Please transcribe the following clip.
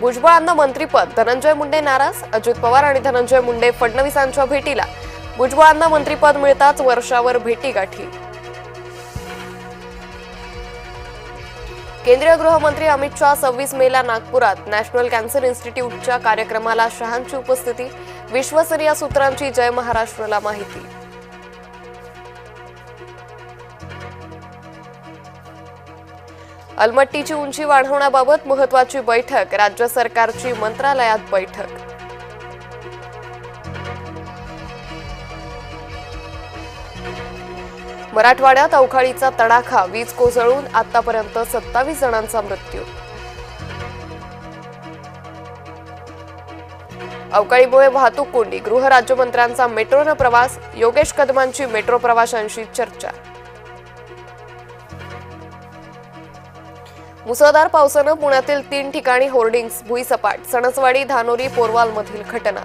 भुजबळांना मंत्रीपद. धनंजय मुंडे नाराज अजित पवार आणि धनंजय मुंडे फडणवीसांच्या भेटीला. भुजबळांना मंत्रीपद मिळताच वर्षावर भेटी गाठी. केंद्रीय गृहमंत्री अमित शहा सव्वीस मेला नागपुरात नॅशनल कॅन्सर इन्स्टिट्यूटच्या कार्यक्रमाला शहांची उपस्थिती. विश्वसनीय सूत्रांची जय महाराष्ट्रला माहिती. अलमट्टीची उंची वाढवण्याबाबत महत्वाची बैठक राज्य सरकारची मंत्रालयात बैठक. मराठवाड्यात अवकाळीचा तडाखा वीज कोसळून आतापर्यंत सत्तावीस जणांचा मृत्यू. अवकाळीमुळे वाहतूक कोंडी गृहराज्यमंत्र्यांचा मेट्रोनं प्रवास योगेश कदमांची मेट्रो प्रवाशांशी चर्चा. मुसळधार पावसानं पुण्यातील तीन ठिकाणी होर्डिंग्स भुईसपाट सणसवाडी धानोरी पोरवालमधील घटना